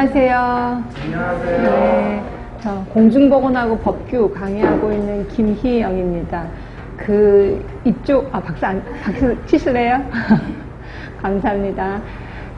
안녕하세요. 안녕하세요. 네, 저 공중보건하고 법규 강의하고 있는 김희영입니다. 그 이쪽 아 박수 안 박수 치실래요? 감사합니다.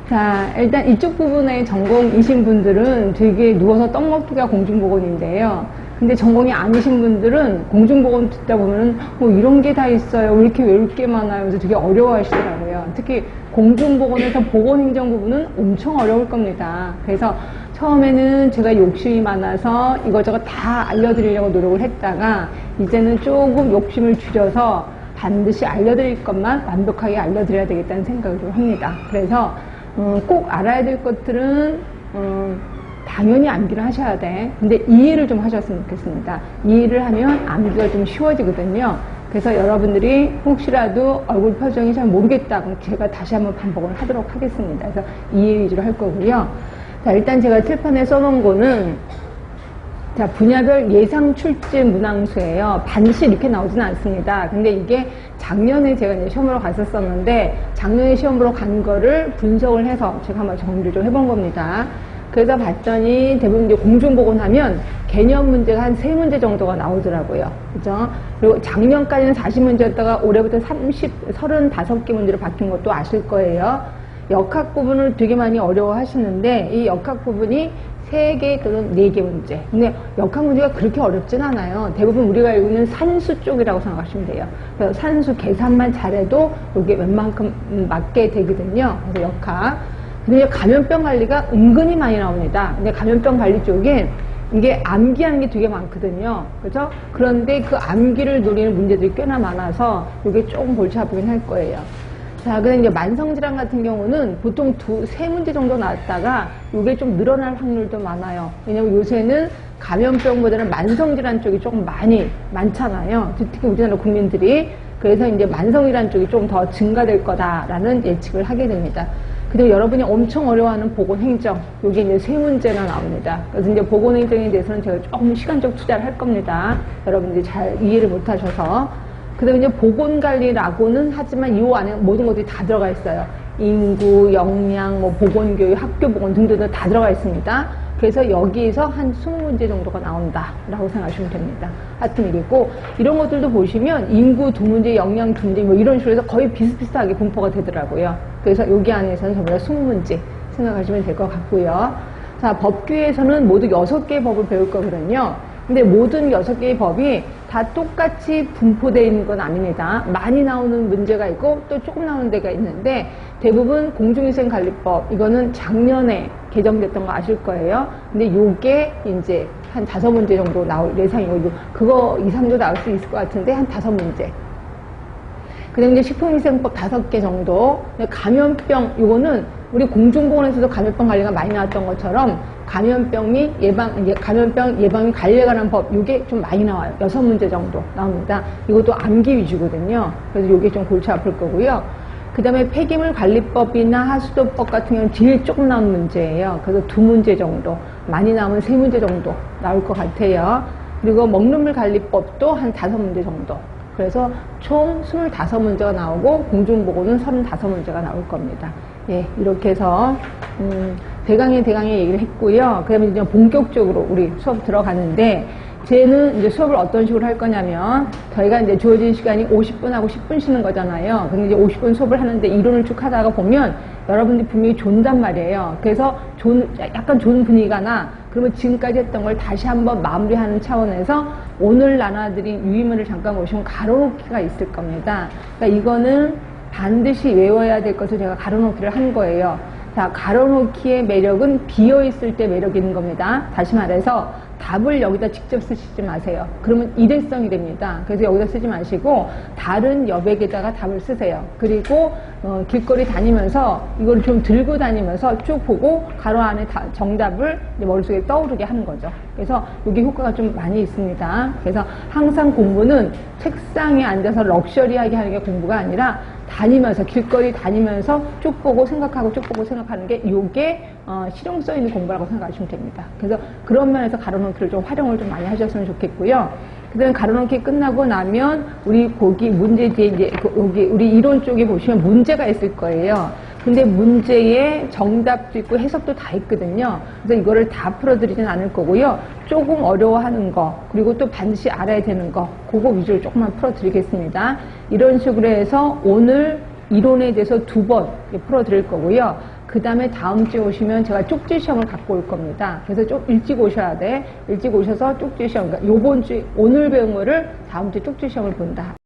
자 일단 이쪽 부분의 전공이신 분들은 되게 누워서 떡 먹기가 공중보건인데요. 근데 전공이 아니신 분들은 공중보건 듣다 보면은 뭐 이런 게 다 있어요. 왜 이렇게 외울 게 많아요. 그래서 되게 어려워하시더라고요. 특히 공중보건에서 보건행정 부분은 엄청 어려울 겁니다. 그래서 처음에는 제가 욕심이 많아서 이것저것 다 알려드리려고 노력을 했다가 이제는 조금 욕심을 줄여서 반드시 알려드릴 것만 완벽하게 알려드려야 되겠다는 생각을 좀 합니다. 그래서 음, 꼭 알아야 될 것들은 음, 당연히 암기를 하셔야 돼. 근데 이해를 좀 하셨으면 좋겠습니다. 이해를 하면 암기가 좀 쉬워지거든요. 그래서 여러분들이 혹시라도 얼굴 표정이 잘 모르겠다. 그럼 제가 다시 한번 반복을 하도록 하겠습니다. 그래서 이해 위주로 할 거고요. 자, 일단 제가 칠판에 써놓은 거는 자, 분야별 예상 출제 문항수예요. 반드시 이렇게 나오지는 않습니다. 근데 이게 작년에 제가 이제 시험으로 갔었었는데 작년에 시험 보러 간 거를 분석을 해서 제가 한번 정리를 좀 해본 겁니다. 그래서 봤더니 대부분 이제 공중보건하면 개념 문제가 한 세 문제 정도가 나오더라고요. 그죠? 그리고 작년까지는 40문제였다가 올해부터 30, 35개 문제로 바뀐 것도 아실 거예요. 역학 부분을 되게 많이 어려워 하시는데 이 역학 부분이 3개 또는 4개 문제. 근데 역학 문제가 그렇게 어렵진 않아요. 대부분 우리가 알고 있는 산수 쪽이라고 생각하시면 돼요. 산수 계산만 잘해도 이게 웬만큼 음, 맞게 되거든요. 그래서 역학. 근데 감염병 관리가 은근히 많이 나옵니다. 근데 감염병 관리 쪽에 이게 암기하는 게 되게 많거든요. 그죠? 그런데 그 암기를 노리는 문제들이 꽤나 많아서 이게 조금 골치 아프긴 할 거예요. 자, 근데 이제 만성질환 같은 경우는 보통 두, 세 문제 정도 나왔다가 이게 좀 늘어날 확률도 많아요. 왜냐면 요새는 감염병보다는 만성질환 쪽이 조금 많이, 많잖아요. 특히 우리나라 국민들이. 그래서 이제 만성질환 쪽이 좀 더 증가될 거다라는 예측을 하게 됩니다. 그리고 여러분이 엄청 어려워하는 보건행정, 여기 이제 세 문제나 나옵니다. 그래서 이제 보건행정에 대해서는 제가 조금 시간적 투자를 할 겁니다. 여러분들이 잘 이해를 못 하셔서. 그 다음에 이제 보건관리라고는 하지만 이 안에 모든 것들이 다 들어가 있어요. 인구, 역량, 뭐 보건교육, 학교보건 등등 다 들어가 있습니다. 그래서 여기에서 한 20문제 정도가 나온다. 라고 생각하시면 됩니다. 하여튼 이랬고, 이런 것들도 보시면 인구 두 문제, 역량 두 문제, 뭐 이런 식으로 해서 거의 비슷비슷하게 분포가 되더라고요. 그래서 여기 안에서는 전부 다 20문제 생각하시면 될 것 같고요. 자, 법규에서는 모두 6개의 법을 배울 거거든요. 근데 모든 6개의 법이 다 똑같이 분포되어 있는 건 아닙니다. 많이 나오는 문제가 있고 또 조금 나오는 데가 있는데 대부분 공중위생관리법 이거는 작년에 개정됐던 거 아실 거예요. 근데 요게 이제 한 다섯 문제 정도 나올 예상이고 그거 2, 3도 나올 수 있을 것 같은데 한 다섯 문제. 그다음에 이제 식품위생법 다섯 개 정도. 감염병 요거는 우리 공중보건에서도 감염병 관리가 많이 나왔던 것처럼 감염병 및 예방 감염병 예방 및 관리에 관한 법 요게 좀 많이 나와요. 여섯 문제 정도 나옵니다. 이것도 암기 위주거든요. 그래서 요게 좀 골치 아플 거고요. 그 다음에 폐기물 관리법이나 하수도법 같은 경우는 제일 조금 나오는 문제예요. 그래서 두 문제 정도, 많이 나오면 세 문제 정도 나올 것 같아요. 그리고 먹는 물 관리법도 한 다섯 문제 정도. 그래서 총 25문제가 나오고 공중보고는 35문제가 나올 겁니다. 예, 이렇게 해서 음, 대강의 대강의 얘기를 했고요. 그다음에 이제 본격적으로 우리 수업 들어가는데 쟤는 이제 수업을 어떤 식으로 할 거냐면 저희가 이제 주어진 시간이 50분하고 10분 쉬는 거잖아요. 근데 이제 50분 수업을 하는데 이론을 쭉 하다가 보면 여러분들이 분명히 존단 말이에요. 그래서 존, 약간 좋은 분위기가 나 그러면 지금까지 했던 걸 다시 한번 마무리하는 차원에서 오늘 나눠드린 유의문을 잠깐 보시면 가로놓기가 있을 겁니다. 그러니까 이거는 반드시 외워야 될 것을 제가 가로놓기를 한 거예요. 자, 가로놓기의 매력은 비어있을 때 매력이 있는 겁니다. 다시 말해서 답을 여기다 직접 쓰시지 마세요. 그러면 일회성이 됩니다. 그래서 여기다 쓰지 마시고 다른 여백에다가 답을 쓰세요. 그리고 어, 길거리 다니면서 이걸 좀 들고 다니면서 쭉 보고 가로 안에 다, 정답을 머릿속에 떠오르게 하는 거죠. 그래서 이게 효과가 좀 많이 있습니다. 그래서 항상 공부는 책상에 앉아서 럭셔리하게 하는 게 공부가 아니라 다니면서 길거리 다니면서 쭉 보고 생각하고 쭉 보고 생각하는 게 이게 어, 실용성 있는 공부라고 생각하시면 됩니다. 그래서 그런 면에서 가로놓기를 좀 활용을 좀 많이 하셨으면 좋겠고요. 그다음에 가로놓기 끝나고 나면 우리 거기 문제 뒤에 이제 그 여기 우리 이론 쪽에 보시면 문제가 있을 거예요. 근데 문제의 정답도 있고 해석도 다 있거든요. 그래서 이거를 다 풀어드리진 않을 거고요. 조금 어려워하는 거, 그리고 또 반드시 알아야 되는 거, 그거 위주로 조금만 풀어드리겠습니다. 이런 식으로 해서 오늘 이론에 대해서 두 번 풀어드릴 거고요. 그 다음에 다음 주에 오시면 제가 쪽지 시험을 갖고 올 겁니다. 그래서 좀 일찍 오셔야 돼. 일찍 오셔서 쪽지 시험, 그러니까 요번 주, 오늘 배운 거를 다음 주에 쪽지 시험을 본다.